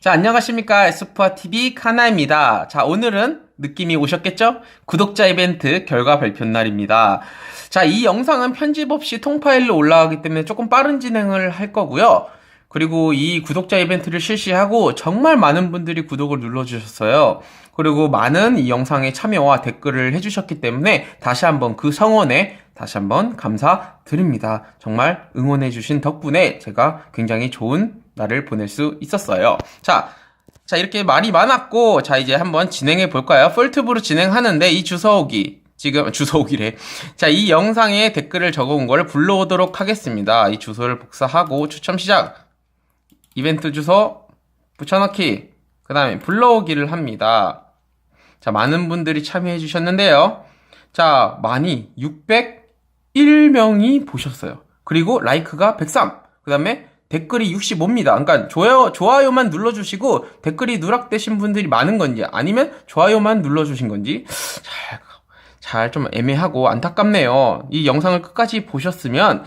자, 안녕하십니까. 에스프아TV 카나입니다. 자, 오늘은 느낌이 오셨겠죠? 구독자 이벤트 결과 발표 날입니다. 자, 이 영상은 편집 없이 통파일로 올라가기 때문에 조금 빠른 진행을 할 거고요. 그리고 이 구독자 이벤트를 실시하고 정말 많은 분들이 구독을 눌러주셨어요. 그리고 많은 이 영상에 참여와 댓글을 해주셨기 때문에 다시 한번 그 성원에 다시 한번 감사드립니다. 정말 응원해주신 덕분에 제가 굉장히 좋은 날을 보낼 수 있었어요. 자, 자, 이렇게 말이 많았고, 자, 이제 한번 진행해 볼까요? 폴트브로 진행하는데 이 주워오기, 지금, 주워오기래. 자, 이 영상에 댓글을 적어온 걸 불러오도록 하겠습니다. 이 주소를 복사하고 추첨 시작! 이벤트 주소 붙여넣기 그 다음에 불러오기를 합니다. 자 많은 분들이 참여해 주셨는데요. 자 많이 601명이 보셨어요. 그리고 라이크가 103. 그 다음에 댓글이 65입니다. 그러니까 좋아요 좋아요만 눌러주시고 댓글이 누락되신 분들이 많은 건지 아니면 좋아요만 눌러주신 건지 잘 잘 좀 애매하고 안타깝네요. 이 영상을 끝까지 보셨으면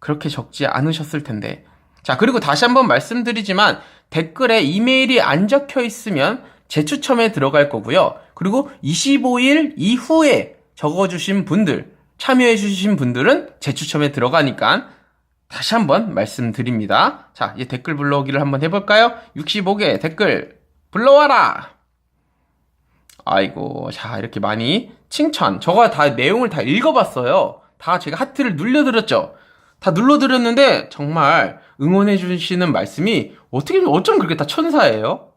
그렇게 적지 않으셨을 텐데 자, 그리고 다시 한번 말씀드리지만 댓글에 이메일이 안 적혀 있으면 재추첨에 들어갈 거고요. 그리고 25일 이후에 적어주신 분들, 참여해주신 분들은 재추첨에 들어가니까 다시 한번 말씀드립니다. 자, 이제 댓글 불러오기를 한번 해볼까요? 65개 댓글 불러와라! 아이고, 자, 이렇게 많이 칭찬. 저가 다 내용을 다 읽어봤어요. 다 제가 하트를 눌려드렸죠? 다 눌러드렸는데 정말 응원해 주시는 말씀이 어떻게 어쩜 그렇게 다 천사예요?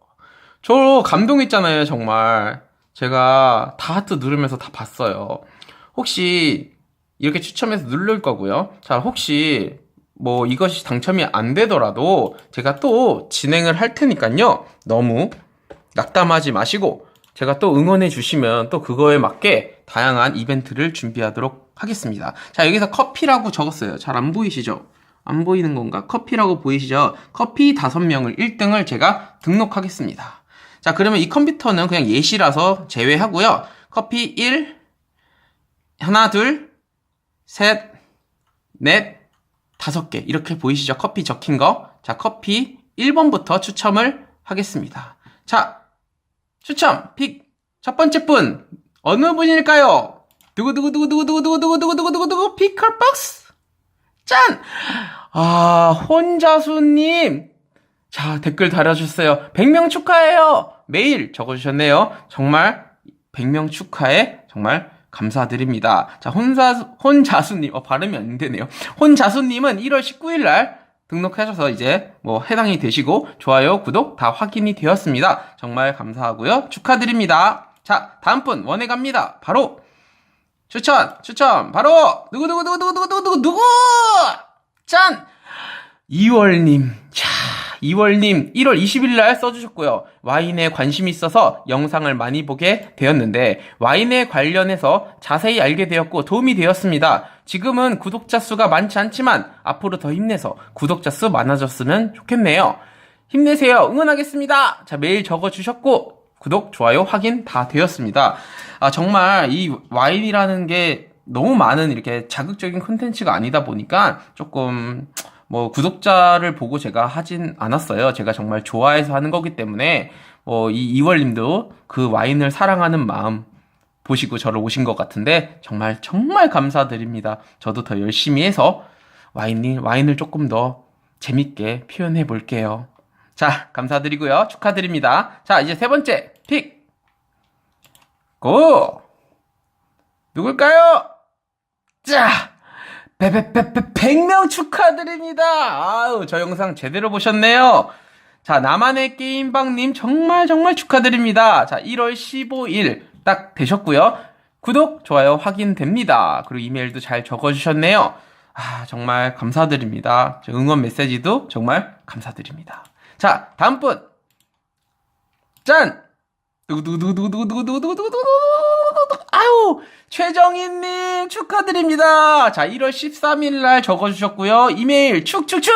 저 감동했잖아요 정말 제가 다 하트 누르면서 다 봤어요 혹시 이렇게 추첨해서 누를 거고요 자 혹시 뭐 이것이 당첨이 안 되더라도 제가 또 진행을 할 테니까요 너무 낙담하지 마시고 제가 또 응원해 주시면 또 그거에 맞게 다양한 이벤트를 준비하도록 하겠습니다. 자, 여기서 커피라고 적었어요. 잘 안 보이시죠? 안 보이는 건가? 커피라고 보이시죠? 커피 5명을 1등을 제가 등록하겠습니다. 자, 그러면 이 컴퓨터는 그냥 예시라서 제외하고요. 커피 1, 하나, 둘, 셋, 넷, 다섯 개. 이렇게 보이시죠? 커피 적힌 거. 자, 커피 1번부터 추첨을 하겠습니다. 자, 추첨 픽 첫 번째 분 어느 분일까요? 두구두구두구두구두구두구두구두구두구두구 피컬박스 짠! 아 혼자수님 자 댓글 달아주셨어요 100명 축하해요 메일 적어주셨네요 정말 100명 축하해 정말 감사드립니다. 자, 혼자, 혼자수님, 어, 발음이 안 되네요. 혼자수님은 1월 19일 날 등록하셔서 이제 뭐 해당이 되시고 좋아요, 구독 다 확인이 되었습니다. 정말 감사하고요. 축하드립니다. 자, 다음 분 원해 갑니다. 바로 추천, 추천. 바로 누구 누구 누구 누구 누구 누구 누구 짠 2월님. 자, 이월님 1월 20일 날 써주셨고요. 와인에 관심이 있어서 영상을 많이 보게 되었는데 와인에 관련해서 자세히 알게 되었고 도움이 되었습니다. 지금은 구독자 수가 많지 않지만 앞으로 더 힘내서 구독자 수 많아졌으면 좋겠네요. 힘내세요. 응원하겠습니다. 자, 메일 적어주셨고 구독, 좋아요, 확인 다 되었습니다. 아, 정말 이 와인이라는 게 너무 많은 이렇게 자극적인 콘텐츠가 아니다 보니까 조금 뭐 구독자를 보고 제가 하진 않았어요. 제가 정말 좋아해서 하는 거기 때문에 뭐 이 이월님도 그 와인을 사랑하는 마음 보시고 저를 오신 것 같은데 정말 정말 감사드립니다. 저도 더 열심히 해서 와인이 와인을 조금 더 재밌게 표현해 볼게요. 자, 감사드리고요. 축하드립니다. 자, 이제 세 번째 픽. 고! 누굴까요? 자! 베베베베 100명 축하드립니다. 아유, 저 영상 제대로 보셨네요. 자, 나만의 게임방님 정말 정말 축하드립니다. 자, 1월 15일 딱 되셨고요. 구독, 좋아요 확인됩니다. 그리고 이메일도 잘 적어주셨네요. 아, 정말 감사드립니다. 응원 메시지도 정말 감사드립니다. 자, 다음 분. 짠! 두두두두두두두두 아유 최정희님 축하드립니다. 자 1월 13일 날 적어주셨고요. 이메일 축축축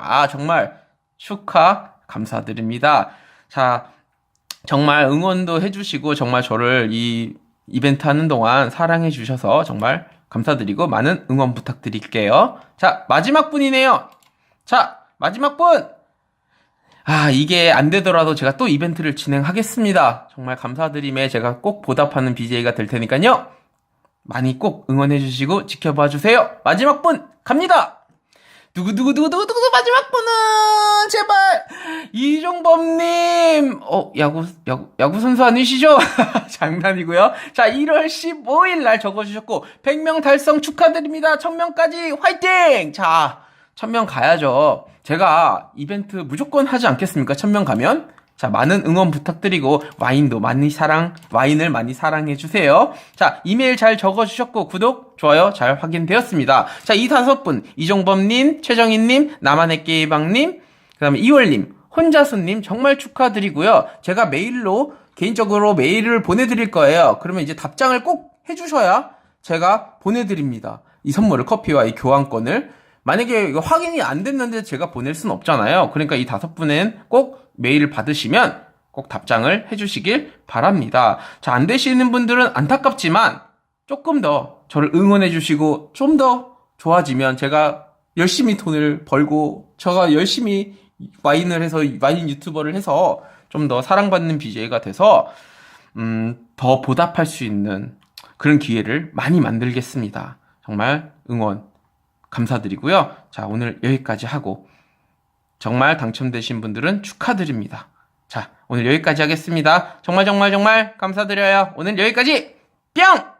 아 정말 축하 감사드립니다. 자 정말 응원도 해주시고 정말 저를 이 이벤트 하는 동안 사랑해 주셔서 정말 감사드리고 많은 응원 부탁드릴게요. 자 마지막 분이네요. 자 마지막 분 아, 이게 안 되더라도 제가 또 이벤트를 진행하겠습니다. 정말 감사드림에 제가 꼭 보답하는 BJ가 될 테니까요. 많이 꼭 응원해주시고 지켜봐 주세요. 마지막 분 갑니다! 두구두구두구두구두구 마지막 분은 제발 이종범님 어 야구 야구 야구 선수 아니시죠? 장난이고요. 자 1월 15일 날 적어주셨고 100명 달성 축하드립니다. 1000명까지 화이팅! 자 1000명 가야죠. 제가 이벤트 무조건 하지 않겠습니까? 1000명 가면 자, 많은 응원 부탁드리고 와인도 많이 사랑, 와인을 많이 사랑해 주세요. 자, 이메일 잘 적어 주셨고 구독, 좋아요 잘 확인되었습니다. 자, 이 다섯 분 이종범 님, 최정인 님, 나만의 게이방 님, 그다음에 이월 님, 혼자서 님 정말 축하드리고요. 제가 메일로 개인적으로 메일을 보내 드릴 거예요. 그러면 이제 답장을 꼭 해 주셔야 제가 보내 드립니다. 이 선물을 커피와 이 교환권을 만약에 이거 확인이 안 됐는데 제가 보낼 순 없잖아요. 그러니까 이 다섯 분은 꼭 메일을 받으시면 꼭 답장을 해주시길 바랍니다. 자, 안 되시는 분들은 안타깝지만 조금 더 저를 응원해 주시고 좀 더 좋아지면 제가 열심히 돈을 벌고 제가 열심히 와인을 해서 와인 유튜버를 해서 좀 더 사랑받는 BJ가 돼서 음, 더 보답할 수 있는 그런 기회를 많이 만들겠습니다. 정말 응원 감사드리고요. 자, 오늘 여기까지 하고 정말 당첨되신 분들은 축하드립니다. 자, 오늘 여기까지 하겠습니다. 정말 정말 정말 감사드려요. 오늘 여기까지 뿅!